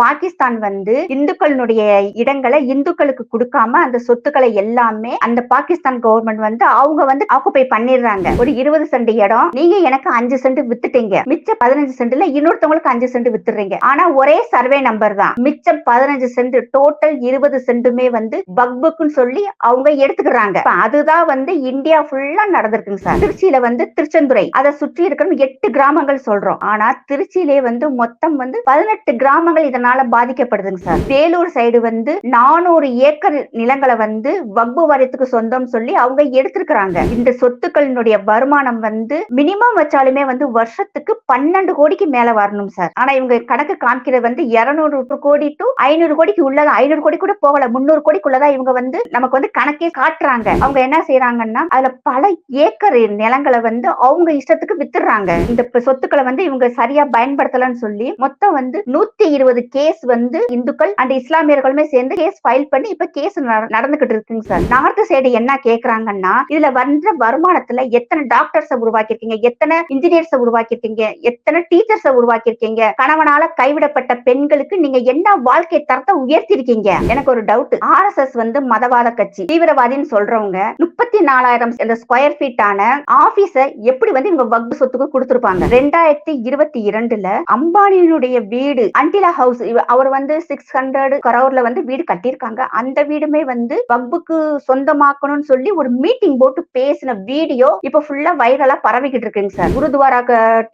பாகிஸ்தான் வந்து இந்துக்களுடைய இடங்களை இந்துக்களுக்கு கொடுக்காம அந்த சொத்துக்களை எல்லாமே அந்த பாகிஸ்தான் கவர்மெண்ட் வந்து அவங்க வந்து ஆக்குபை பண்ணிடுறாங்க. ஒரு இருபது சென்ட் இடம் நீங்க எனக்கு அஞ்சு சென்ட் வித்துட்டீங்க. மிச்சம் பதினஞ்சு சென்ட்ல இன்னொருத்தவங்களுக்கு அஞ்சு சென்ட் வித்துறீங்க ஆனா ஒரே சர்வே நம்பர் தான். மிச்சம் பதினஞ்சு சென்ட் டோட்டல் இருபது சென்ட்டுமே வந்து பக்புக்குன்னு சொல்லி அவங்க எடுத்துக்கிறாங்க. அதுதான் வந்து இந்தியா ஃபுல்லா நடந்திருக்குங்க சார். திருச்சியில வந்து திருச்செந்துறை. அதை சுற்றி இருக்கிற எட்டு கிராமங்கள் சொல்றோம். ஆனா திருச்சியிலே வந்து மொத்தம் வந்து பதினெட்டு கிராமங்கள் அதனால பாதிக்கப்படுதுங்க சார். வேலூர் சைடு வந்து நானூறு ஏக்கர் நிலங்களை வந்து வக்பு வாரியத்துக்கு சொந்தம் சொல்லி அவங்க எடுத்திருக்கிறாங்க. இந்த சொத்துக்களினுடைய வருமானம் வந்து மினிமம் வச்சாலுமே வந்து வருஷத்துக்கு பன்னெண்டு கோடிக்கு மேல வரணும் சார். ஆனா இவங்க கணக்கு காமிக்கிறது வந்து இருநூறு கோடி டு ஐநூறு கோடிக்கு உள்ளதா? ஐநூறு கோடி கூட போகல. முன்னூறு கோடிக்குள்ளதான் இவங்க வந்து நமக்கு வந்து கணக்கே காட்டுறாங்க. அவங்க என்ன செய்யறாங்கன்னா அதுல பல ஏக்கர் நிலங்களை வந்து அவங்க இஷ்டத்துக்கு வித்துடுறாங்க. இந்த சொத்துக்களை வந்து இவங்க சரியா பயன்படுத்தலன்னு சொல்லி மொத்தம் வந்து நூத்தி இருபது கேஸ் வந்து இந்துக்கள் அண்ட் இஸ்லாமியர்களுமே சேர்ந்து கேஸ் ஃபைல் பண்ணி இப்ப கேஸ் நடந்துகிட்டு இருக்குங்க சார் நார்த் சைடு என்ன கேக்குறாங்கன்னா இதுல வந்த வருமானத்துல எத்தனை டாக்டர்ஸ் உருவாக்கிருக்கீங்க எத்தனை இன்ஜினியர்ஸ் உருவாக்கிருக்கீங்க எத்தனை டீச்சர்ஸ் உருவாக்கிருக்கீங்க கணவனால கைவிடப்பட்ட பெண்களுக்கு நீங்க என்ன வாழ்க்கை தரத்தை உயர்த்திருக்கீங்க எனக்கு ஒரு டவுட் ஆர்எஸ்எஸ் வந்து மதவாத கட்சி. தீவிரவாதின்னு சொல்றவங்க முப்பத்தி நாலாயிரம் ஸ்கொயர் ஃபீட் ஆன ஆபீஸ எப்படி வந்து இவங்க வக்பு சொத்துக்கு கொடுத்திருப்பாங்க? ரெண்டாயிரத்தி இருபத்தி இரண்டுல அம்பானியினுடைய வீடு அண்டிலா ஹவுஸ் அவர் வந்து சிக்ஸ் ஹண்ட்ரட் கரோர்ல வந்து வீடு கட்டியிருக்காங்க. அந்த வீடுமே வந்து வக்புக்கு சொந்தமாக்கணும்னு சொல்லி ஒரு மீட்டிங் போட்டு பேசின வீடியோ இப்ப ஃபுல்லா வைரலா பரவிக்கிட்டு இருக்குங்க சார். குருத்வாரா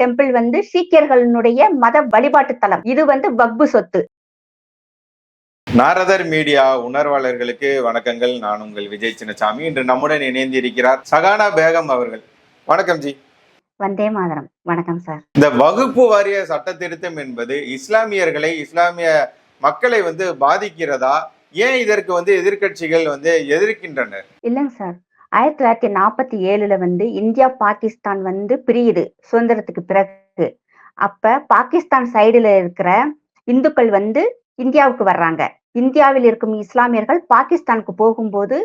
டெம்பிள் வந்து சீக்கியர்களுடைய மத வழிபாட்டு தலம். இது வந்து வக்பு சொத்து. நாரதர் மீடியா உணர்வாளர்களுக்கு வணக்கங்கள். நான் உங்கள் விஜய் சின்னசாமி. இன்று நம்முடன் இணைந்திருக்கிறார் சகானா பேகம் அவர்கள். வணக்கம் ஜி. வந்தே மாதரம். வணக்கம் சார். இந்த வகுப்பு வாரிய சட்ட திருத்தம் என்பது இஸ்லாமியர்களை இஸ்லாமிய மக்களை வந்து பாதிக்கிறதா? ஏன் இதற்கு வந்து எதிர்க்கட்சிகள் வந்து எதிர்க்கின்றனர்? இல்லைங்க சார். ஆயிரத்தி தொள்ளாயிரத்தி நாற்பத்தி ஏழுல வந்து இந்தியா பாகிஸ்தான் வந்து பிரியுது சுதந்திரத்துக்கு பிறகு. அப்ப பாகிஸ்தான் சைடுல இருக்கிற இந்துக்கள் வந்து இந்தியாவுக்கு வர்றாங்க. இந்தியாவில் இருக்கும் இஸ்லாமியர்கள் பாகிஸ்தானுக்கு போகும்போது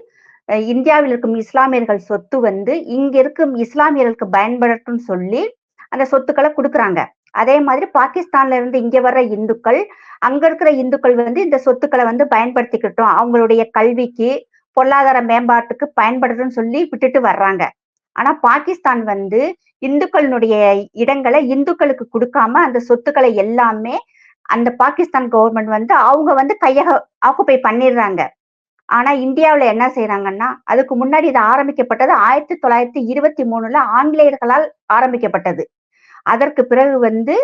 இந்தியாவில் இருக்கும் இஸ்லாமியர்கள் சொத்து வந்து இங்க இருக்கும் இஸ்லாமியர்களுக்கு பயன்படட்டும் சொல்லி அந்த சொத்துக்களை கொடுக்குறாங்க. அதே மாதிரி பாகிஸ்தான்ல இருந்து இங்க வர்ற இந்துக்கள் அங்க இருக்கிற இந்துக்கள் வந்து இந்த சொத்துக்களை வந்து பயன்படுத்திக்கிட்டோம். அவங்களுடைய கல்விக்கு பொருளாதார மேம்பாட்டுக்கு பயன்படுதுன்னு சொல்லி விட்டுட்டு வர்றாங்க. ஆனா பாகிஸ்தான் வந்து இந்துக்களினுடைய இடங்களை இந்துக்களுக்கு கொடுக்காம அந்த சொத்துக்களை எல்லாமே அந்த பாகிஸ்தான் கவர்மெண்ட் வந்து அவங்க வந்து கையக ஆக்குப்பை பண்ணிடுறாங்க. ஆனா இந்தியாவில் என்ன செய்யறாங்கன்னா அதுக்கு முன்னாடி இது ஆரம்பிக்கப்பட்டது ஆயிரத்தி தொள்ளாயிரத்தி இருபத்தி மூணுல ஆங்கிலேயர்களால் ஆரம்பிக்கப்பட்டது. அதற்கு பிறகு வந்து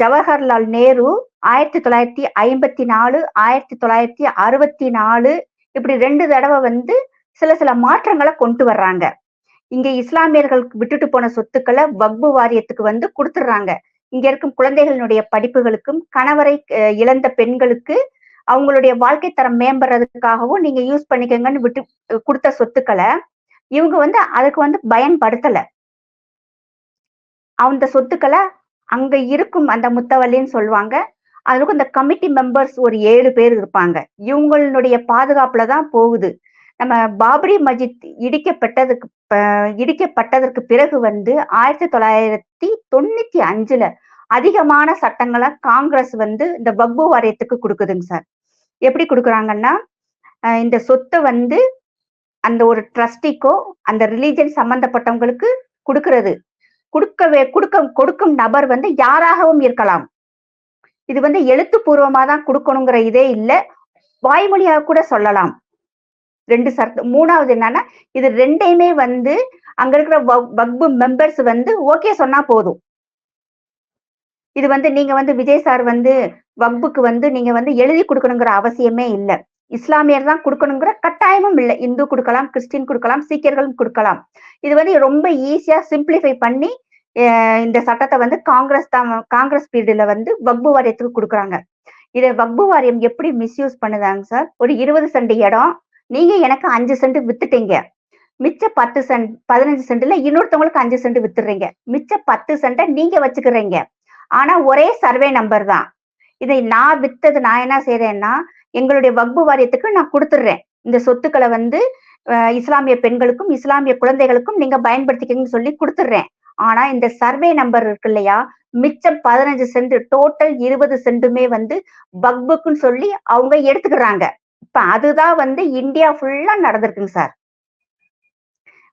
ஜவஹர்லால் நேரு ஆயிரத்தி தொள்ளாயிரத்தி ஐம்பத்தி நாலு ஆயிரத்தி தொள்ளாயிரத்தி அறுபத்தி நாலு இப்படி ரெண்டு தடவை வந்து சில சில மாற்றங்களை கொண்டு வர்றாங்க. இங்க இஸ்லாமியர்களுக்கு விட்டுட்டு போன சொத்துக்களை வக்பு வாரியத்துக்கு வந்து கொடுத்துடுறாங்க. இங்க இருக்கும் குழந்தைகளினுடைய படிப்புகளுக்கும் கணவரை இழந்த பெண்களுக்கு அவங்களுடைய வாழ்க்கை தரம் மேம்படுறதுக்காகவும் நீங்க யூஸ் பண்ணிக்கங்கன்னு விட்டு கொடுத்த சொத்துக்களை இவங்க வந்து அதுக்கு வந்து பயன்படுத்தல. அந்த சொத்துக்களை அங்க இருக்கும் அந்த முத்தவல்லின்னு சொல்லுவாங்க. அதுக்கும் இந்த கமிட்டி மெம்பர்ஸ் ஒரு ஏழு பேர் இருப்பாங்க. இவங்களுடைய பாதுகாப்புல தான் போகுது. நம்ம பாபரி மஜித் இடிக்கப்பட்டதுக்கு இடிக்கப்பட்டதற்கு பிறகு வந்து ஆயிரத்தி தொள்ளாயிரத்தி தொண்ணூத்தி அஞ்சுல அதிகமான சட்டங்களை காங்கிரஸ் வந்து இந்த வக்பு வாரியத்துக்கு கொடுக்குதுங்க சார். எப்படி கொடுக்குறாங்கன்னா இந்த சொத்தை வந்து அந்த ஒரு ட்ரஸ்டிக்கோ அந்த ரிலீஜன் சம்பந்தப்பட்டவங்களுக்கு கொடுக்கறது. கொடுக்கவே கொடுக்க கொடுக்கும் நபர் வந்து யாராகவும் இருக்கலாம். இது வந்து எழுத்துப்பூர்வமாக தான் கொடுக்கணுங்கிற இதே இல்லை. வாய்மொழியாக கூட சொல்லலாம். ரெண்டு சர்த்த மூணாவது என்னன்னா இது ரெண்டையுமே வந்து அங்க இருக்கிற வக்பு மெம்பர்ஸ் வந்து ஓகே சொன்னா போதும். இது வந்து நீங்க வந்து விஜய் சார் வந்து வக்புக்கு வந்து நீங்க வந்து எழுதி கொடுக்கணுங்கிற அவசியமே இல்லை. இஸ்லாமியர் தான் கொடுக்கணுங்கிற கட்டாயமும் இல்லை. இந்து கொடுக்கலாம் கிறிஸ்டின் கொடுக்கலாம் சீக்கியர்களும் கொடுக்கலாம். இது வந்து ரொம்ப ஈஸியா சிம்பிளிஃபை பண்ணி இந்த சட்டத்தை வந்து காங்கிரஸ் தான் காங்கிரஸ் பீரியட்ல வந்து வக்பு வாரியத்துக்கு கொடுக்குறாங்க. இதை வக்பு வாரியம் எப்படி மிஸ்யூஸ் பண்ணுதாங்க சார் ஒரு இருபது சென்ட் இடம். நீங்க எனக்கு அஞ்சு சென்ட் வித்துட்டீங்க. மிச்ச பத்து சென்ட் பதினஞ்சு சென்ட்ல இன்னொருத்தவங்களுக்கு அஞ்சு சென்ட் வித்துடுறீங்க மிச்ச பத்து சென்ட்டை நீங்க வச்சுக்கிறீங்க. ஆனா ஒரே சர்வே நம்பர் தான். இதை நான் வித்தது நான் என்ன செய்யறேன்னா எங்களுடைய வக்பு வாரியத்துக்கு நான் கொடுத்துடுறேன். இந்த சொத்துக்களை வந்து இஸ்லாமிய பெண்களுக்கும் இஸ்லாமிய குழந்தைகளுக்கும் நீங்க பயன்படுத்திக்கங்கன்னு சொல்லி கொடுத்துடுறேன். ஆனா இந்த சர்வே நம்பர் இருக்கு இல்லையா மிச்சம் பதினஞ்சு சென்ட் டோட்டல் இருபது சென்ட்டுமே வந்து பக்புக்குன்னு சொல்லி அவங்க எடுத்துக்கிறாங்க. இப்ப அதுதான் வந்து இந்தியா ஃபுல்லா நடந்திருக்குங்க சார்.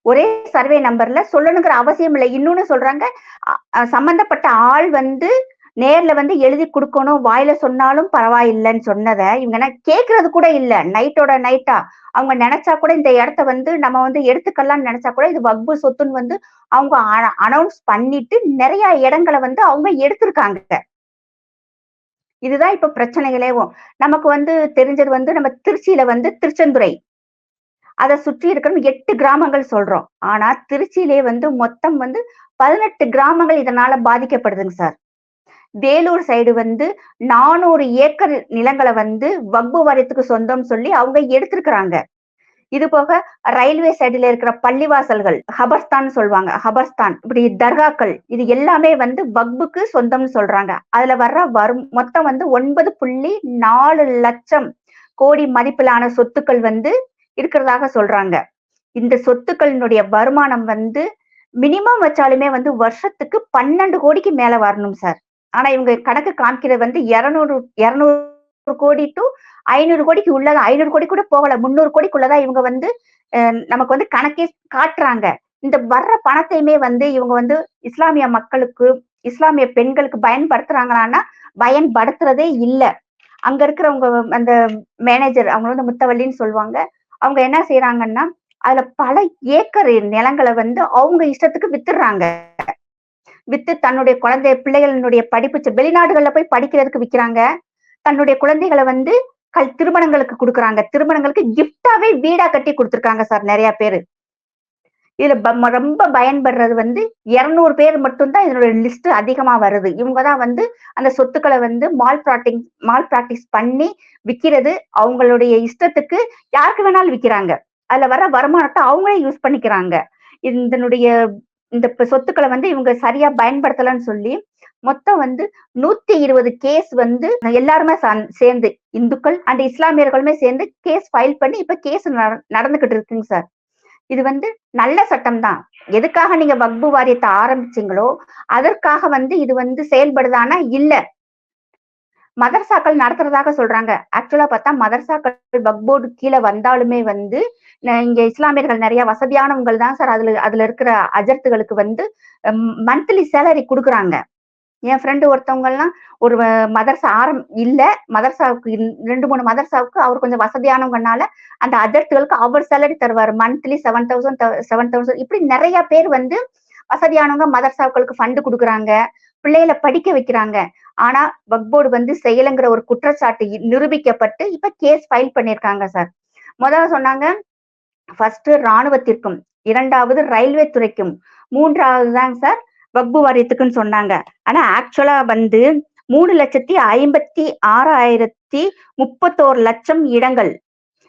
ஒரே சர்வே நம்பர்ல சொல்லணுங்கிற அவசியம் இல்லை. இன்னொன்னு சொல்றாங்க சம்பந்தப்பட்ட ஆள் வந்து நேர்ல வந்து எழுதி கொடுக்கணும் வாயில சொன்னாலும் பரவாயில்லைன்னு சொன்னதை இவங்க என்ன கேட்கறது கூட இல்ல. நைட்டோட நைட்டா அவங்க நினைச்சா கூட இந்த இடத்த வந்து நம்ம வந்து எடுத்துக்கலாம்னு நினைச்சா கூட இது வக்பு சொத்துன்னு வந்து அவங்க அனௌன்ஸ் பண்ணிட்டு நிறைய இடங்களை வந்து அவங்க எடுத்திருக்காங்க. இதுதான் இப்ப பிரச்சனைகளேவும் நமக்கு வந்து தெரிஞ்சது வந்து நம்ம திருச்சியில வந்து திருச்செந்துறை. அதை சுற்றி இருக்கிற எட்டு கிராமங்கள் சொல்றோம். ஆனா திருச்சியிலே வந்து மொத்தம் வந்து பதினெட்டு கிராமங்கள் இதனால பாதிக்கப்படுதுங்க சார். வேலூர் சைடு வந்து நானூறு ஏக்கர் நிலங்களை வந்து வக்பு வாரியத்துக்கு சொந்தம் சொல்லி அவங்க எடுத்திருக்கிறாங்க. இது போக ரயில்வே சைடுல இருக்கிற பள்ளிவாசல்கள் ஹபர்ஸ்தான் சொல்லுவாங்க ஹபர்ஸ்தான் இப்படி தர்காக்கள் இது எல்லாமே வந்து வக்புக்கு சொந்தம்னு சொல்றாங்க. அதுல வர்ற வரும் மொத்தம் வந்து ஒன்பது புள்ளி நாலு லட்சம் கோடி மதிப்பிலான சொத்துக்கள் வந்து இருக்கிறதாக சொல்றாங்க. இந்த சொத்துக்களினுடைய வருமானம் வந்து மினிமம் வச்சாலுமே வந்து வருஷத்துக்கு பன்னெண்டு கோடிக்கு மேல வரணும் சார். ஆனா இவங்க கணக்கு காமிக்கிறது வந்து இருநூறு இருநூறு கோடி டு ஐநூறு கோடிக்கு உள்ளதா ஐநூறு கோடி கூட போகல. முந்நூறு கோடிக்குள்ளதான் இவங்க வந்து அஹ், நமக்கு வந்து கணக்கே காட்டுறாங்க. இந்த வர்ற பணத்தையுமே வந்து இவங்க வந்து இஸ்லாமிய மக்களுக்கு இஸ்லாமிய பெண்களுக்கு பயன்படுத்துறாங்களான்னா பயன்படுத்துறதே இல்லை. அங்க இருக்கிறவங்க அந்த மேனேஜர் அவங்க வந்து முத்தவள்ளின்னு சொல்லுவாங்க. அவங்க என்ன செய்யறாங்கன்னா அதுல பல ஏக்கர் நிலங்களை வந்து அவங்க இஷ்டத்துக்கு வித்துடுறாங்க. வித்து தன்னுடைய குழந்தை பிள்ளைகளினுடைய படிப்பு செ- வெளிநாடுகள்ல போய் படிக்கிறதுக்கு விற்கிறாங்க தன்னுடைய குழந்தைகளை வந்து கல் திருமணங்களுக்கு கொடுக்குறாங்க. திருமணங்களுக்கு கிஃப்டாவே வீடா கட்டி கொடுத்துருக்காங்க சார் நிறைய பேரு. இதுல ரொம்ப பயன்படுறது வந்து இருநூறு பேர் மட்டும்தான் இதனுடைய லிஸ்ட் அதிகமா வருது. இவங்க தான் வந்து அந்த சொத்துக்களை வந்து மால் ப்ராக்டிங் மால் ப்ராக்டிஸ் பண்ணி விற்கிறது அவங்களுடைய இஷ்டத்துக்கு யாருக்கு வேணாலும் விற்கிறாங்க அதுல வர வருமானத்தை அவங்களே யூஸ் பண்ணிக்கிறாங்க. இதனுடைய இந்த சொத்துக்களை வந்து இவங்க சரியா பயன்படுத்தலன்னு சொல்லி மொத்தம் வந்து நூத்தி இருபது கேஸ் வந்து எல்லாருமே சேர்ந்து இந்துக்கள் அண்ட் இஸ்லாமியர்களுமே சேர்ந்து கேஸ் ஃபைல் பண்ணி இப்ப கேஸ் நடந்துகிட்டு இருக்குங்க சார் இது வந்து நல்ல சட்டம் தான். எதுக்காக நீங்க வக்பு வாரியத்தை ஆரம்பிச்சீங்களோ அதற்காக வந்து இது வந்து செயல்படுதானா? இல்ல. மதர்சாக்கள் நடத்துறதாக சொல்றாங்க. ஆக்சுவலா பார்த்தா மதர்சாக்கள் பக்போர்டு கீழே வந்தாலுமே வந்து இங்க இஸ்லாமியர்கள் நிறைய வசதியானவங்க தான் சார். அதுல அதுல இருக்கிற அஜர்த்துகளுக்கு வந்து மந்த்லி சேலரி கொடுக்குறாங்க. என் ஃப்ரெண்டு ஒருத்தவங்க எல்லாம் ஒரு மதர்சா ஆரம் இல்ல மதர்சாவுக்கு இன்- ரெண்டு மூணு மதர்சாவுக்கு அவர் கொஞ்சம் வசதியானவங்கனால அந்த அஜர்த்துகளுக்கு அவர் சேலரி தருவார். Monthly seven thousand seven thousand இப்படி நிறைய பேர் வந்து வசதியானவங்க மதர்சாக்களுக்கு ஃபண்டு கொடுக்குறாங்க. பிள்ளைகளை படிக்க வைக்கிறாங்க. ஆனா வக்போர்டு வந்து செயலுங்கிற ஒரு குற்றச்சாட்டு நிரூபிக்கப்பட்டு இப்ப கேஸ் ஃபைல் பண்ணிருக்காங்க சார் முதல்ல சொன்னாங்க ஃபர்ஸ்ட் ராணுவத்திற்கும் இரண்டாவது ரயில்வே துறைக்கும் மூன்றாவது தான் சார் வக்பு வாரியத்துக்குன்னு சொன்னாங்க. ஆனா ஆக்சுவலா வந்து மூணு லட்சத்தி ஐம்பத்தி ஆறாயிரத்தி முப்பத்தோரு லட்சம் இடங்கள்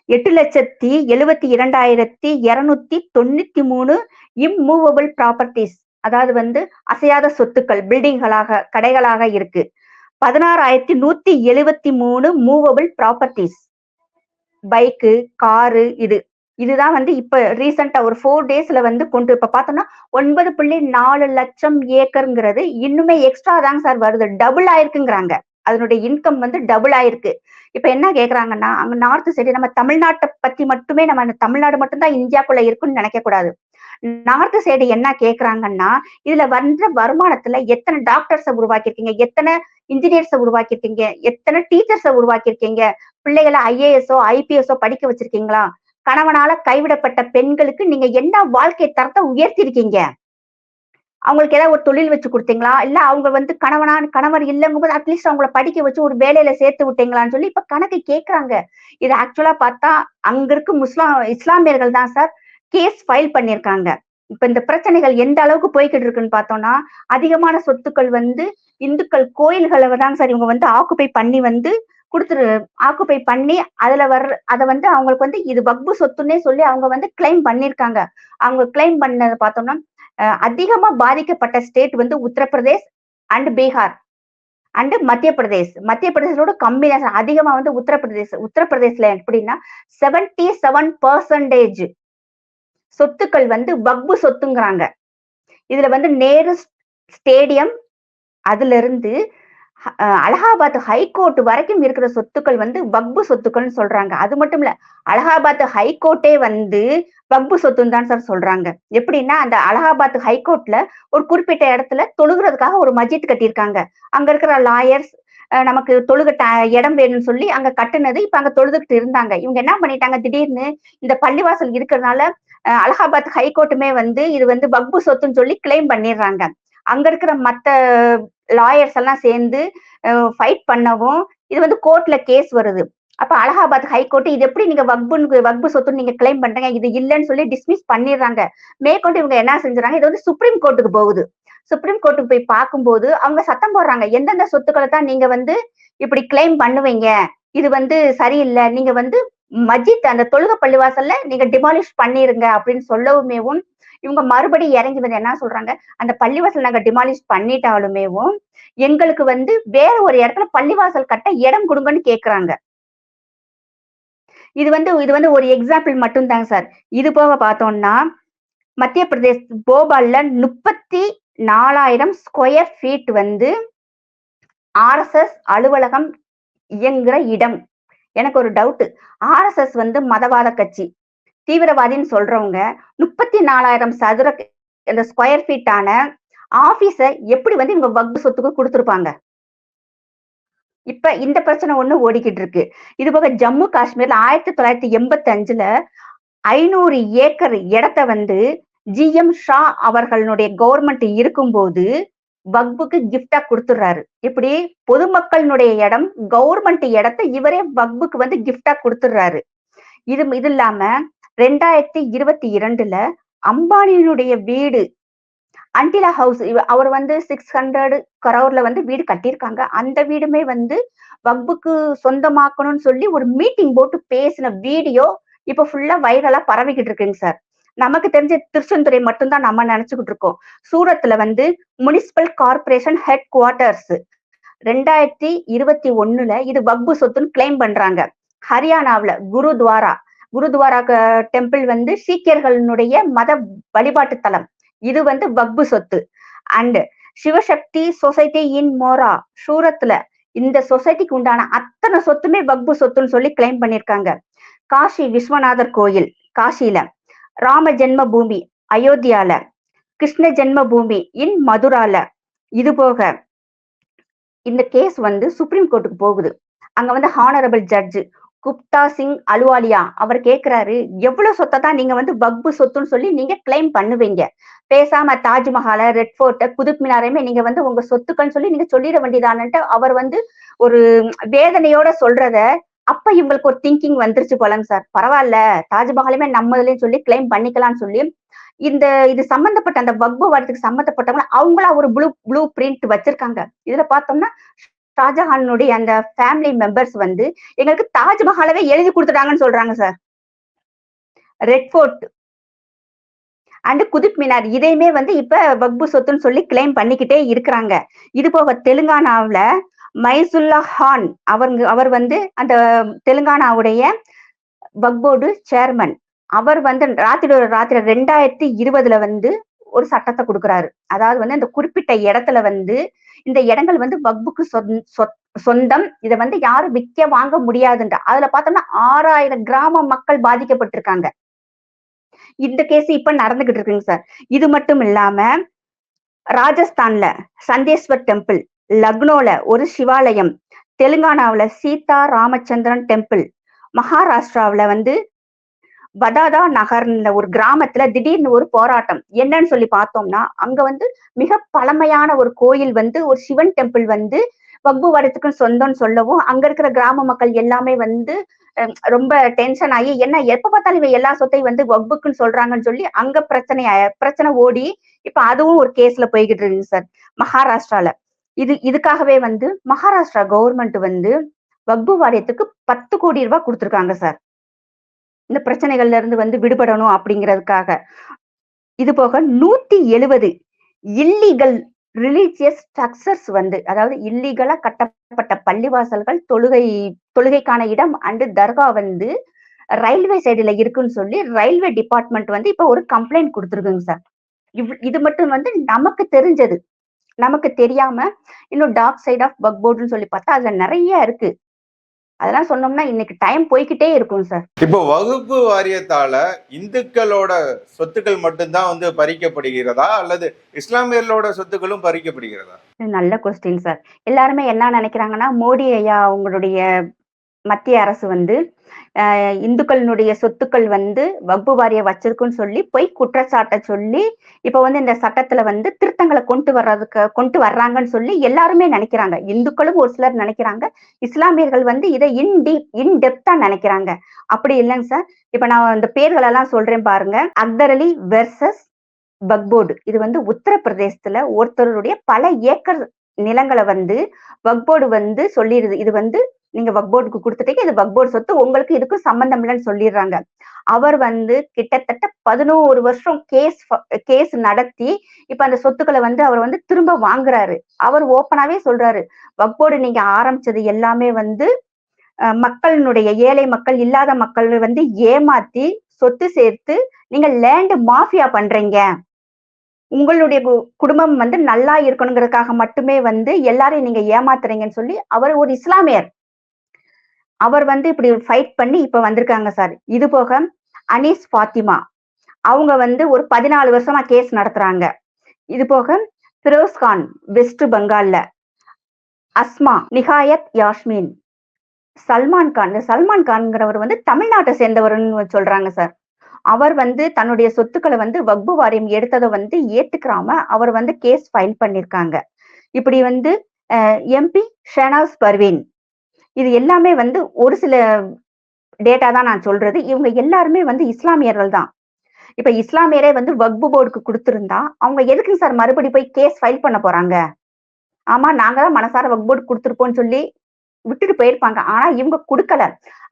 எட்டு லட்சத்தி எழுவத்தி இரண்டாயிரத்தி இருநூத்தி தொண்ணூத்தி மூணு இம்மூவபிள் ப்ராப்பர்ட்டிஸ் அதாவது வந்து அசையாத சொத்துக்கள் பில்டிங்களாக கடைகளாக இருக்கு. பதினாறாயிரத்தி நூத்தி எழுபத்தி மூணு மூவபிள் ப்ராப்பர்ட்டிஸ் பைக்கு காரு இது. இதுதான் வந்து இப்ப ரீசெண்டா ஒரு ஃபோர் டேஸ்ல வந்து கொண்டு இப்ப பார்த்தோம்னா ஒன்பது புள்ளி நாலு லட்சம் ஏக்கருங்கிறது இன்னுமே எக்ஸ்ட்ரா தாங்க சார் வருது. டபுள் ஆயிருக்குங்கிறாங்க. அதனுடைய இன்கம் வந்து டபுள் ஆயிருக்கு. இப்ப என்ன கேக்குறாங்கன்னா அங்க நார்த் சைடு நம்ம தமிழ்நாட்டை பத்தி மட்டுமே நம்ம தமிழ்நாடு மட்டும்தான் இந்தியாக்குள்ள இருக்குன்னு நினைக்க கூடாது. நார்த் சைடு என்ன கேக்குறாங்கன்னா இதுல வந்த வருமானத்துல எத்தனை டாக்டர்ஸை உருவாக்கியிருக்கீங்க? எத்தனை இன்ஜினியர்ஸை உருவாக்கியிருக்கீங்க? எத்தனை டீச்சர்ஸை உருவாக்கியிருக்கீங்க? பிள்ளைகளை ஐஏஎஸ்ஓ ஐபிஎஸ்ஓ படிக்க வச்சிருக்கீங்களா? கணவனால கைவிடப்பட்ட பெண்களுக்கு நீங்க என்ன வாழ்க்கை தரத்தை உயர்த்திருக்கீங்க அவங்களுக்கு ஏதாவது ஒரு தொழில் வச்சு கொடுத்தீங்களா? இல்ல அவங்க வந்து கணவனா கணவர் இல்லைங்கும் போது அட்லீஸ்ட் அவங்கள படிக்க வச்சு ஒரு வேலையில சேர்த்து விட்டீங்களான்னு சொல்லி இப்ப கணக்கு கேக்குறாங்க. இது ஆக்சுவலா பார்த்தா அங்க இருக்கு முஸ்லாம் இஸ்லாமியர்கள் தான் சார் கேஸ் ஃபைல் பண்ணியிருக்காங்க. இப்ப இந்த பிரச்சனைகள் எந்த அளவுக்கு போய்கிட்டு இருக்குன்னு பார்த்தோம்னா அதிகமான சொத்துக்கள் வந்து இந்துக்கள் கோயில்களை தான் சார் இவங்க வந்து ஆக்குப்பை பண்ணி வந்து கொடுத்துரு ஆக்குப்பை பண்ணி அதுல வர்ற அதை வந்து அவங்களுக்கு வந்து இது வக்பு சொத்துன்னே சொல்லி அவங்க வந்து கிளைம் பண்ணியிருக்காங்க. அவங்க கிளைம் பண்ணதை பார்த்தோம்னா அதிகமா பாதிக்கப்பட்ட ஸ்டேட் வந்து உத்தரப்பிரதேஷ் அண்ட் பீகார் அண்டு மத்திய பிரதேஷ் மத்திய பிரதேசோட கம்மி அதிகமா வந்து உத்தரப்பிரதேஷ் உத்தரப்பிரதேஷ்ல எப்படின்னா செவன்டி செவன் பர்சன்டேஜ் சொத்துக்கள் வந்து வக்பு சொத்துங்கிறாங்க. இதுல வந்து நேரு ஸ்டேடியம் அதுல இருந்து அலகாபாத் ஹைகோர்ட் வரைக்கும் இருக்கிற சொத்துக்கள் வந்து வக்பு சொத்துக்கள்னு சொல்றாங்க. அது மட்டும் இல்ல அலகாபாத் ஹைகோர்ட்டே வந்து வக்பு சொத்துன்னு தான் சார் சொல்றாங்க. எப்படின்னா அந்த அலகாபாத் ஹைகோர்ட்ல ஒரு குறிப்பிட்ட இடத்துல தொழுகிறதுக்காக ஒரு மஜித் கட்டியிருக்காங்க. அங்க இருக்கிற லாயர்ஸ் நமக்கு தொழுக இடம் வேணும்னு சொல்லி அங்க கட்டுனது இப்ப அங்க தொழுதுகிட்டு இருந்தாங்க. இவங்க என்ன பண்ணிட்டாங்க திடீர்னு இந்த பள்ளிவாசல் இருக்கிறதுனால அலகாபாத் ஹைகோர்ட்டுமே வந்து இது வந்து பக்பு சொத்துன்னு சொல்லி கிளைம் பண்ணிடுறாங்க. அங்க இருக்கிற மத்த லாயர்ஸ் எல்லாம் சேர்ந்து ஃபைட் பண்ணவும் இது வந்து கோர்ட்ல கேஸ் வருது. அப்ப அலகாபாத் ஹைகோர்ட் இது எப்படி நீங்க வக்புன்னு வக்பு சொத்துன்னு நீங்க கிளைம் பண்றீங்க? இது இல்லைன்னு சொல்லி டிஸ்மிஸ் பண்ணிடுறாங்க. மேற்கொண்டு இவங்க என்ன செஞ்சுறாங்க? இது வந்து சுப்ரீம் கோர்ட்டுக்கு போகுது. சுப்ரீம் கோர்ட்டுக்கு போய் பார்க்கும்போது அவங்க சத்தம் போடுறாங்க. எந்தெந்த சொத்துக்களை தான் நீங்க வந்து இப்படி கிளைம் பண்ணுவீங்க? இது வந்து சரியில்லை. நீங்க வந்து மஜித் அந்த தொழுக பள்ளிவாசல்ல நீங்க டிமாலிஷ் பண்ணிருங்க அப்படின்னு சொல்லவுமேவும் இவங்க மறுபடி இறங்கி வந்து என்ன சொல்றாங்க? அந்த பள்ளிவாசல் நாங்க டிமாலிஷ் பண்ணிட்டாலுமேவும் எங்களுக்கு வந்து வேற ஒரு இடத்துல பள்ளிவாசல் கட்ட இடம் கொடுங்கன்னு கேக்குறாங்க. இது வந்து இது வந்து ஒரு எக்ஸாம்பிள் மட்டும்தாங்க சார். இது போக பார்த்தோம்னா மத்திய பிரதேஷ் போபால்ல முப்பத்தி நாலாயிரம் ஸ்கொயர் ஃபீட் வந்து ஆர்எஸ்எஸ் அலுவலகம் இயங்குற இடம். எனக்கு ஒரு டவுட் ஆர்எஸ்எஸ் வந்து மதவாத கட்சி. தீவிரவாதின்னு சொல்றவங்க முப்பத்தி நாலாயிரம் சதுர இந்த ஸ்கொயர் ஃபீட்டான ஆபீஸ எப்படி வந்து இவங்க வக்பு சொத்துக்கு கொடுத்துருப்பாங்க? இப்ப இந்த பிரச்சனை ஒண்ணு ஓடிக்கிட்டு இருக்கு. இது போக ஜம்மு காஷ்மீர்ல ஆயிரத்தி தொள்ளாயிரத்தி எண்பத்தி அஞ்சுல ஐநூறு ஏக்கர் இடத்த வந்து ஜிஎம் ஷா அவர்களுடைய கவர்மெண்ட் இருக்கும்போது வக்புக்கு கிஃப்டா கொடுத்துடுறாரு இப்படி பொதுமக்களினுடைய இடம் கவர்மெண்ட் இடத்த இவரே வக்புக்கு வந்து கிஃப்டா கொடுத்துடுறாரு இது இது இல்லாம ரெண்டாயிரத்தி இருபத்தி இரண்டுல அம்பானியினுடைய வீடு அண்டிலா ஹவுஸ் அவர் வந்து சிக்ஸ் ஹண்ட்ரடு கரோர்ல வந்து வீடு கட்டியிருக்காங்க. அந்த வீடுமே வந்து வக்புக்கு சொந்தமாக்கணும்னு சொல்லி ஒரு மீட்டிங் போட்டு பேசின வீடியோ இப்ப ஃபுல்லா வைரலா பரவிக்கிட்டு இருக்குங்க சார். நமக்கு தெரிஞ்ச திருச்செந்துறை மட்டும்தான் நம்ம நினைச்சுக்கிட்டு இருக்கோம். சூரத்துல வந்து முனிசிபல் கார்பரேஷன் ஹெட் குவார்டர்ஸ் ரெண்டாயிரத்தி இருபத்தி ஒண்ணுல இது வக்பு சொத்துன்னு கிளைம் பண்றாங்க. ஹரியானாவுல குருத்வாரா. குருத்வாரா டெம்பிள் வந்து சீக்கியர்களுடைய மத வழிபாட்டு தலம். இது வந்து வக்பு சொத்து. And Shivashakti society in Mora சூரத்ல இந்த சொசைட்டிக்கு உண்டான அத்தனை சொத்துமே வக்பு சொத்துன்னு சொல்லி கிளைம் பண்ணிருக்காங்க காஷி விஸ்வநாதர் கோயில் காஷியில ராம ஜென்ம பூமி அயோத்தியால கிருஷ்ண ஜென்ம பூமி இன் மதுரால. இது போக இந்த கேஸ் வந்து சுப்ரீம் கோர்ட்டுக்கு போகுது. அங்க வந்து ஹானரபிள் ஜட்ஜ் குப்தா சிங் அலுவாலியா அவர் கேட்கிறாரு எவ்வளவு சொத்தை தான் நீங்க வந்து வக்பு சொத்துன்னு சொல்லி நீங்க கிளைம் பண்ணுவீங்க. பேசாம தாஜ்மஹால ரெட் ஃபோர்ட்ட குதுப் மினாரையுமே நீங்க வந்து உங்க சொத்துக்கள்னு சொல்லி நீங்க சொல்லிட வேண்டியதானன்ட்டு அவர் வந்து ஒரு வேதனையோட சொல்றத அப்ப இவங்களுக்கு ஒரு திங்கிங் வந்துருச்சு போலங்க சார். பரவாயில்ல தாஜ்மஹாலுமே நம்மதுலயும் சொல்லி கிளைம் பண்ணிக்கலாம்னு சொல்லி இந்த இது சம்பந்தப்பட்ட அந்த வக்பு வாரத்துக்கு சம்பந்தப்பட்டவங்க அவங்களா ஒரு ப்ளூ ப்ளூ பிரிண்ட் வச்சிருக்காங்க. இதுல பார்த்தோம்னா ஷாஜஹானுடைய அந்த ஃபேமிலி மெம்பர்ஸ் வந்து எங்களுக்கு தாஜ்மஹாலவே எழுதி கொடுத்துட்டாங்கன்னு சொல்றாங்க sir. Red fort and Qutub Minar இதையுமே வந்து இப்ப வக்பு சொத்துன்னு சொல்லி கிளைம் பண்ணிக்கிட்டே இருக்கிறாங்க. இது போக தெலுங்கானாவுல மைசுல்லா ஹான். அவங்க அவர் வந்து அந்த தெலுங்கானாவுடைய வக்போர்டு சேர்மன். அவர் வந்து ராத்திரி ராத்திரி ரெண்டாயிரத்தி இருபதுல வந்து ஒரு சட்டத்தை கொடுக்குறாரு. அதாவது வந்து அந்த குறிப்பிட்ட இடத்துல வந்து இந்த இடங்கள் வந்து வக்புக்கு சொத்- சொந்தம். இதை வந்து யாரும் விற்க வாங்க முடியாதுன்ற. அதுல பார்த்தோம்னா ஆறாயிரம் கிராம மக்கள் பாதிக்கப்பட்டிருக்காங்க. இந்த கேஸ் இப்ப நடந்துகிட்டு இருக்குங்க சார். இது மட்டும் இல்லாம ராஜஸ்தான்ல சந்தேஸ்வர் டெம்பிள் லக்னோல ஒரு சிவாலயம். தெலுங்கானாவில் சீதா ராமச்சந்திரன் டெம்பிள். மகாராஷ்டிராவில் வந்து பதாதா நகர்ல ஒரு கிராமத்துல திடீர்னு ஒரு போராட்டம். என்னன்னு சொல்லி பார்த்தோம்னா அங்க வந்து மிக பழமையான ஒரு கோயில் வந்து ஒரு சிவன் டெம்பிள் வந்து வக்பு வரத்துக்கு சொந்தம்னு சொல்லவும் அங்க இருக்கிற கிராம மக்கள் எல்லாமே வந்து ரொம்ப டென்ஷன் ஆகி என்ன எப்ப பார்த்தாலும் இவன் எல்லா சொத்தையும் வந்து வக்புக்குன்னு சொல்றாங்கன்னு சொல்லி அங்க பிரச்சனை பிரச்சனை ஓடி இப்ப அதுவும் ஒரு கேஸ்ல போய்கிட்டு இருக்கு சார் மகாராஷ்டிரால. இது இதுக்காகவே வந்து மகாராஷ்டிரா கவர்மெண்ட் வந்து வக்பு வாரியத்துக்கு பத்து கோடி ரூபாய் கொடுத்துருக்காங்க சார். இந்த பிரச்சனைகள்ல இருந்து வந்து விடுபடணும் அப்படிங்கிறதுக்காக. இது போக நூத்தி எழுபது இல்லீகல் ரிலீஜியஸ் ஸ்ட்ரக்சர்ஸ் வந்து அதாவது இல்லீகலா கட்டப்பட்ட பள்ளிவாசல்கள் தொழுகை தொழுகைக்கான இடம் அண்டு தர்கா வந்து ரயில்வே சைடுல இருக்குன்னு சொல்லி ரயில்வே டிபார்ட்மெண்ட் வந்து இப்ப ஒரு கம்ப்ளைண்ட் கொடுத்துருக்குங்க சார். இவ் இது மட்டும் வந்து நமக்கு தெரிஞ்சது. நமக்கு தெரியாம இன்னும் டார்க் சைட் ஆஃப் பக்போர்டுன்னு சொல்லி பார்த்தா அதுல நிறைய இருக்கு. அதெல்லாம் சொன்னோம்னா இன்னைக்கு டைம் போய்க்கிட்டே இருக்கும் சார் இப்போ வகுப்பு வாரியத்தால இந்துக்களோட சொத்துக்கள் மட்டும்தான் வந்து பறிக்கப்படுகிறதா? அல்லது இஸ்லாமியர்களோட சொத்துக்களும் பறிக்கப்படுகிறதா? நல்ல கொஸ்டின் சார் எல்லாருமே என்ன நினைக்கிறாங்கன்னா மோடி ஐயா அவங்களுடைய மத்திய அரசு வந்து இந்துக்களினுடைய சொத்துக்கள் வந்து வகுப்பு வாரியம் வச்சிருக்குன்னு சொல்லி போய் குற்றச்சாட்டை சொல்லி இப்ப வந்து இந்த சட்டத்துல வந்து திருத்தங்களை கொண்டு வர்றதுக்கு கொண்டு வர்றாங்கன்னு சொல்லி எல்லாருமே நினைக்கிறாங்க. இந்துக்களும் ஒரு சிலர் நினைக்கிறாங்க. இஸ்லாமியர்கள் வந்து இதை இன் டீப் இன் டெப்தா நினைக்கிறாங்க. அப்படி இல்லைங்க சார். இப்ப நான் இந்த பேர்கள் எல்லாம் சொல்றேன் பாருங்க. அக்தர் அலி வெர்சஸ் பக்போர்டு இது வந்து உத்தரப்பிரதேசத்துல ஒருத்தருடைய பல ஏக்கர் நிலங்களை வந்து வக்போர்டு வந்து சொல்லிடுது இது வந்து நீங்க வக்போர்டுக்கு கொடுத்துட்டீங்க இது வக்போர்டு சொத்து உங்களுக்கு இதுக்கும் சம்பந்தம் இல்லைன்னு சொல்லிடுறாங்க. அவர் வந்து கிட்டத்தட்ட பதினோரு வருஷம் கேஸ் கேஸ் நடத்தி இப்ப அந்த சொத்துக்களை வந்து அவர் வந்து திரும்ப வாங்குறாரு. அவர் ஓப்பனாவே சொல்றாரு வக்போர்டு நீங்க ஆரம்பிச்சது எல்லாமே வந்து மக்களினுடைய ஏழை மக்கள் இல்லாத மக்கள் வந்து ஏமாத்தி சொத்து சேர்த்து நீங்க லேண்ட் மாஃபியா பண்றீங்க. உங்களுடைய கு- குடும்பம் வந்து நல்லா இருக்கணுங்கிறதுக்காக மட்டுமே வந்து எல்லாரையும் நீங்க ஏமாத்துறீங்கன்னு சொல்லி அவர் ஒரு இஸ்லாமியர். அவர் வந்து இப்படி ஃபைட் பண்ணி இப்ப வந்திருக்காங்க சார் இது போக அனீஸ் ஃபாத்திமா. அவங்க வந்து ஒரு பதினாலு வருஷமா கேஸ் நடத்துறாங்க. இது போக ஃபிரோஸ் கான் வெஸ்ட் பெங்கால்ல. அஸ்மா நிகாயத் யாஸ்மின். சல்மான் கான் இந்த சல்மான் கான்கிறவர் வந்து தமிழ்நாட்டை சேர்ந்தவர்னு சொல்றாங்க சார் அவர் வந்து தன்னுடைய சொத்துக்களை வந்து வக்பு வாரியம் எடுத்ததை வந்து ஏத்துக்கிறாம அவர் வந்து கேஸ் ஃபைல் பண்ணிருக்காங்க. இப்படி வந்து எம்பி ஷெனாஸ் பர்வீன். இது எல்லாமே வந்து ஒரு சில டேட்டா தான் நான் சொல்றது. இவங்க எல்லாருமே வந்து இஸ்லாமியர்கள் தான். இப்ப இஸ்லாமியரே வந்து வக்பு போர்டுக்கு கொடுத்திருந்தா அவங்க எதுக்கு சார் மறுபடி போய் கேஸ் ஃபைல் பண்ண போறாங்க? ஆமா நாங்க தான் மனசார வக்பு போர்டு கொடுத்துருப்போம்னு சொல்லி விட்டுட்டு போயிருப்பாங்க. ஆனா இவங்க கொடுக்கல.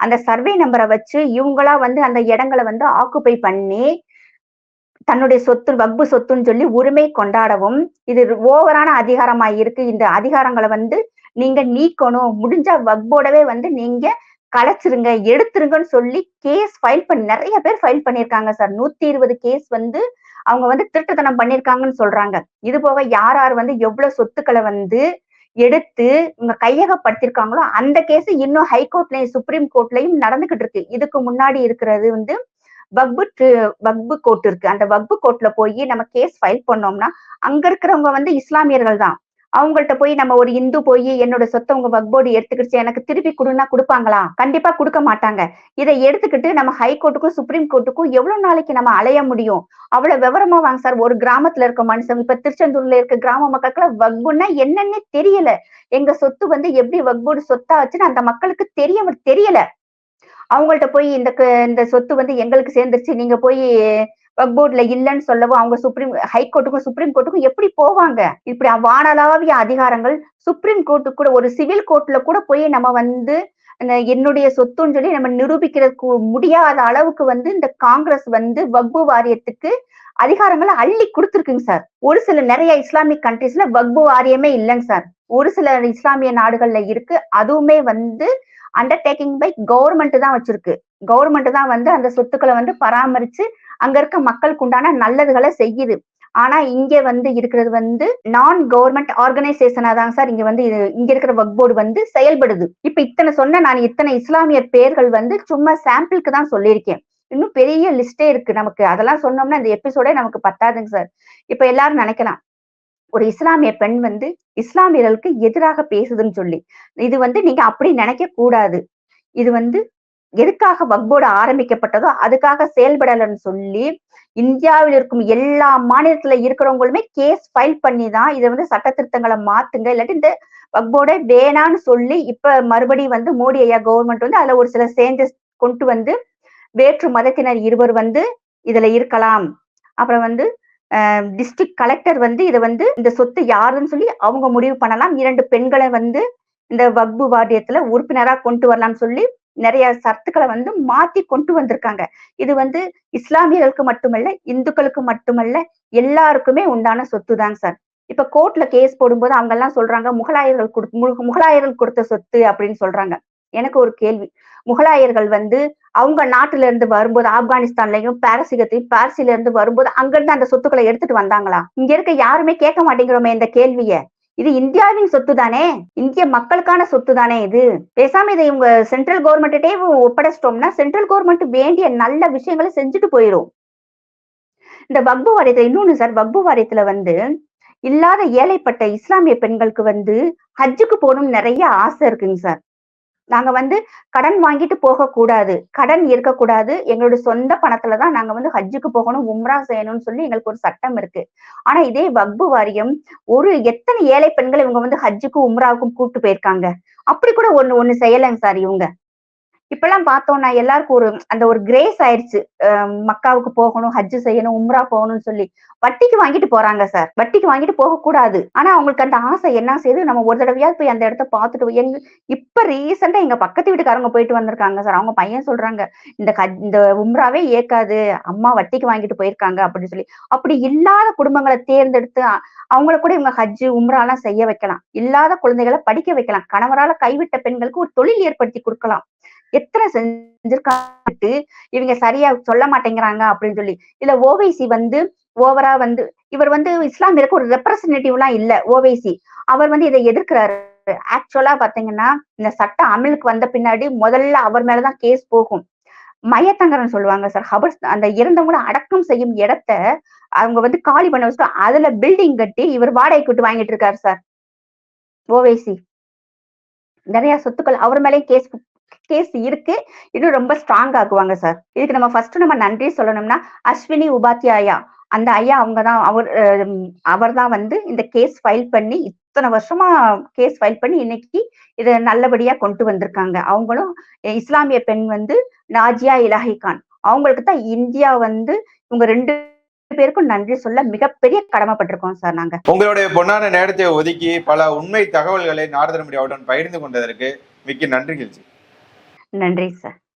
அந்த சர்வே நம்பரை வச்சு இவங்களா வந்து அந்த இடங்களை வந்து ஆக்குபை பண்ணி தன்னுடைய சொத்து வக்பு சொத்துன்னு சொல்லி உரிமை கொண்டாடவும் இது ஓவரான அதிகாரமா இருக்கு. இந்த அதிகாரங்களை வந்து நீங்க நீக்கணும். முடிஞ்சா வக்போர்டவே வந்து நீங்க கலைச்சிருங்க எடுத்துருங்கன்னு சொல்லி கேஸ் ஃபைல் பண்ணி நிறைய பேர் ஃபைல் பண்ணியிருக்காங்க சார் நூத்தி இருபது கேஸ் வந்து அவங்க வந்து திருட்டுத்தனம் பண்ணியிருக்காங்கன்னு சொல்றாங்க. இது போக யார் யார் வந்து எவ்வளவு சொத்துக்களை வந்து எடுத்து இவங்க கையகப்படுத்திருக்காங்களோ அந்த கேஸ் இன்னும் ஹைகோர்ட்லயும் சுப்ரீம் கோர்ட்லயும் நடந்துகிட்டு இருக்கு. இதுக்கு முன்னாடி இருக்கிறது வந்து வக்பு ட்ரி- வக்பு கோர்ட் இருக்கு. அந்த வக்பு கோர்ட்ல போய் நம்ம கேஸ் ஃபைல் பண்ணோம்னா அங்க இருக்கிறவங்க வந்து இஸ்லாமியர்கள் தான். அவங்கள்ட்ட போய் நம்ம ஒரு இந்து போய் என்னோட சொத்தை உங்க வக்போர்டு எடுத்துக்கிடுச்சு எனக்கு திருப்பி கொடுன்னா கொடுப்பாங்களா? கண்டிப்பா கொடுக்க மாட்டாங்க. இதை எடுத்துக்கிட்டு நம்ம ஹைகோர்ட்டுக்கும் சுப்ரீம் கோர்ட்டுக்கும் எவ்வளவு நாளைக்கு நம்ம அலைய முடியும்? அவ்வளவு விவரமா வாங்க சார். ஒரு கிராமத்துல இருக்க மனுஷன் இப்ப திருச்செந்தூர்ல இருக்க கிராம மக்களுக்கு வக்புன்னா என்னன்னே தெரியல. எங்க சொத்து வந்து எப்படி வக்போர்டு சொத்தா வச்சுன்னு அந்த மக்களுக்கு தெரிய தெரியல. அவங்கள்ட்ட போய் இந்த இந்த சொத்து வந்து எங்களுக்கு சேர்ந்துருச்சு. நீங்க போய் வக்போர்ட்ல இல்லைன்னு சொல்லவும் அவங்க சுப்ரீம் ஹைகோர்ட்டுக்கும் சுப்ரீம் கோர்ட்டுக்கும் எப்படி போவாங்க? இப்படி வானளாவிய அதிகாரங்கள் சுப்ரீம் கோர்ட்டுக்கு கூட ஒரு சிவில் கோர்ட்ல கூட போய் நம்ம வந்து என்னுடைய சொத்துன்னு சொல்லி நம்ம நிரூபிக்கிறதுக்கு முடியாத அளவுக்கு வந்து இந்த காங்கிரஸ் வந்து வக்பு வாரியத்துக்கு அதிகாரங்களை அள்ளி கொடுத்துருக்குங்க சார். ஒரு சில நிறைய இஸ்லாமிக் கண்ட்ரீஸ்ல வக்பு வாரியமே இல்லைங்க சார். ஒரு சில இஸ்லாமிய நாடுகள்ல இருக்கு. அதுவுமே வந்து அண்டர்டேக்கிங் பை கவர்மெண்ட் தான் வச்சிருக்கு. கவர்மெண்ட் தான் வந்து அந்த சொத்துக்களை வந்து பராமரிச்சு அங்க இருக்க மக்களுக்கு உண்டான நல்லதுகளை செய்யுது. ஆனா இங்க வந்து இருக்கிறது வந்து நான் கவர்மெண்ட் ஆர்கனைசேஷனா தான் சார் இங்க வந்து இங்க இருக்கிற வக் போர்டு வந்து செயல்படுது. இப்ப இத்தனை சொன்ன நான் இத்தனை இஸ்லாமியர் பேர்கள் வந்து சும்மா சாம்பிளுக்கு தான் சொல்லியிருக்கேன். இன்னும் பெரிய லிஸ்டே இருக்கு நமக்கு. அதெல்லாம் சொன்னோம்னா இந்த எபிசோடே நமக்கு பத்தாதுங்க சார். இப்ப எல்லாரும் நினைக்கலாம். ஒரு இஸ்லாமிய பெண் வந்து இஸ்லாமியர்களுக்கு எதிராக பேசுதுன்னு சொல்லி. இது வந்து நீங்க அப்படி நினைக்க கூடாது இது வந்து எதுக்காக வக்போர்டு ஆரம்பிக்கப்பட்டதோ அதுக்காக செயல்படலன்னு சொல்லி இந்தியாவில் இருக்கும் எல்லா மாநிலத்துல இருக்கிறவங்களுமே கேஸ் ஃபைல் பண்ணி தான் இதை வந்து சட்ட திருத்தங்களை மாத்துங்க. இல்லாட்டி இந்த வக்போர்டை வேணான்னு சொல்லி இப்ப மறுபடியும் வந்து மோடி ஐயா கவர்மெண்ட் வந்து அதுல ஒரு சில சேஞ்சஸ் கொண்டு வந்து வேற்று மதத்தினர் இருவர் வந்து இதுல இருக்கலாம். அப்புறம் வந்து டிஸ்ட்ரிக்ட் கலெக்டர் வந்து இதை வந்து இந்த சொத்து யாருன்னு சொல்லி அவங்க முடிவு பண்ணலாம். இரண்டு பெண்களை வந்து இந்த வக்பு வாரியத்துல உறுப்பினராக கொண்டு வரலாம்னு சொல்லி நிறைய சர்த்துக்களை வந்து மாத்தி கொண்டு வந்திருக்காங்க. இது வந்து இஸ்லாமியர்களுக்கு மட்டுமல்ல இந்துக்களுக்கு மட்டுமல்ல எல்லாருக்குமே உண்டான சொத்து தாங்க சார். இப்ப கோர்ட்ல கேஸ் போடும்போது அவங்க எல்லாம் சொல்றாங்க முகலாயர்கள் கொடு முகலாயர்கள் கொடுத்த சொத்து அப்படின்னு சொல்றாங்க. எனக்கு ஒரு கேள்வி. முகலாயர்கள் வந்து அவங்க நாட்டுல இருந்து வரும்போது ஆப்கானிஸ்தான்லயும் பாரசீகத்தையும் பாரசில இருந்து வரும்போது அங்க இருந்து அந்த சொத்துக்களை எடுத்துட்டு வந்தாங்களா? இங்க இருக்க யாருமே கேட்க மாட்டேங்கிறோமே இந்த கேள்விய. இது இந்தியாவின் சொத்து தானே இந்திய மக்களுக்கான சொத்து தானே இது? பேசாம இதை இவங்க சென்ட்ரல் கவர்மெண்ட்டே ஒப்படைச்சிட்டோம்னா சென்ட்ரல் கவர்மெண்ட் வேண்டிய நல்ல விஷயங்களை செஞ்சுட்டு போயிடும் இந்த வக்பு வாரியத்துல இன்னொன்னு சார் வக்பு வாரியத்துல வந்து இல்லாத ஏழைப்பட்ட இஸ்லாமிய பெண்களுக்கு வந்து ஹஜ்ஜுக்கு போகணும்னு நிறைய ஆசை இருக்குங்க சார் நாங்க வந்து கடன் வாங்கிட்டு போக கூடாது கடன் இருக்கக்கூடாது. எங்களுடைய சொந்த பணத்துல தான் நாங்க வந்து ஹஜ்ஜுக்கு போகணும் உம்ரா செய்யணும்னு சொல்லி எங்களுக்கு ஒரு சட்டம் இருக்கு. ஆனா இதே வக்பு வாரியம் ஒரு எத்தனை ஏழை பெண்கள் இவங்க வந்து ஹஜ்ஜுக்கும் உம்ராவுக்கும் கூப்பிட்டு போயிருக்காங்க. அப்படி கூட ஒண்ணு ஒண்ணு செய்யலைங்க சார் இவங்க. இப்பெல்லாம் பார்த்தோம்னா எல்லாருக்கும் ஒரு அந்த ஒரு கிரேஸ் ஆயிடுச்சு. மக்காவுக்கு போகணும் ஹஜ்ஜு செய்யணும் உம்ரா போகணும்னு சொல்லி. வட்டிக்கு வாங்கிட்டு போறாங்க சார் வட்டிக்கு வாங்கிட்டு போக கூடாது. ஆனா அவங்களுக்கு அந்த ஆசை என்ன செய்யுது நம்ம ஒரு தடவையாவது போய் அந்த இடத்த பார்த்துட்டு எங்க இப்ப ரீசெண்டா எங்க பக்கத்து வீட்டுக்காரங்க போயிட்டு வந்திருக்காங்க சார் அவங்க பையன் சொல்றாங்க இந்த ஹஜ்- இந்த உம்ராவே ஏக்காது. அம்மா வட்டிக்கு வாங்கிட்டு போயிருக்காங்க அப்படின்னு சொல்லி. அப்படி இல்லாத குடும்பங்களை தேர்ந்தெடுத்து அவங்கள கூட இவங்க ஹஜ்ஜு உம்ரா எல்லாம் செய்ய வைக்கலாம். இல்லாத குழந்தைகளை படிக்க வைக்கலாம். கணவரால கைவிட்ட பெண்களுக்கு ஒரு தொழில் ஏற்படுத்தி கொடுக்கலாம். எத்தனை செஞ்சிருக்காட்டு இவங்க சரியா சொல்ல மாட்டேங்கிறாங்க அப்படின்னு சொல்லி. இல்ல ஓவைசி வந்து ஓவரா வந்து இவர் வந்து இஸ்லாமியருக்கு ஒரு ரெப்ரசன்டேட்டிவ்லாம் இல்ல ஓவைசி அவர் வந்து இதை எதிர்க்கிறாரு. ஆக்சுவலா பாத்தீங்கன்னா இந்த சட்டம் அமலுக்கு வந்த பின்னாடி முதல்ல அவர் மேலதான் கேஸ் போகும். மையத்தங்கரன் சொல்லுவாங்க சார் ஹபர்ஸ் அந்த இறந்தவங்களை அடக்கம் செய்யும் இடத்த அவங்க வந்து காலி பண்ண வச்சுட்டு அதுல பில்டிங் கட்டி இவர் வாடகைக்கு விட்டு வாங்கிட்டு இருக்காரு சார் ஓவைசி நிறைய சொத்துக்கள் அவர் மேலேயும் கேஸ் கேஸ் இருக்கு. இன்னும் ரொம்ப ஸ்ட்ராங் ஆக்குவாங்க சார் இதுக்கு நம்ம ஃபர்ஸ்ட் நம்ம நன்றி சொல்லணும்னா அஸ்வினி உபாத்யாயா அந்த ஐயா அவங்க தான் அவர் அவர் தான் வந்து இந்த கேஸ் ஃபைல் பண்ணி இத்தனை வருஷமா கேஸ் ஃபைல் பண்ணி இன்னைக்கு இதை நல்லபடியா கொண்டு வந்திருக்காங்க. அவங்களும் இஸ்லாமிய பெண் வந்து நாஜியா இலாஹி கான். அவங்களுக்கு தான் இந்தியா வந்து இவங்க ரெண்டு பேருக்கும் நன்றி சொல்ல மிகப்பெரிய கடமைப்பட்டிருக்கோம் சார் நாங்க. உங்களுடைய பொன்னான நேரத்தை ஒதுக்கி பல உண்மை தகவல்களை நாரதன் மீடியாவுடன் பகிர்ந்து கொண்டதற்கு மிக்க நன்றிகள் நன்றி சார்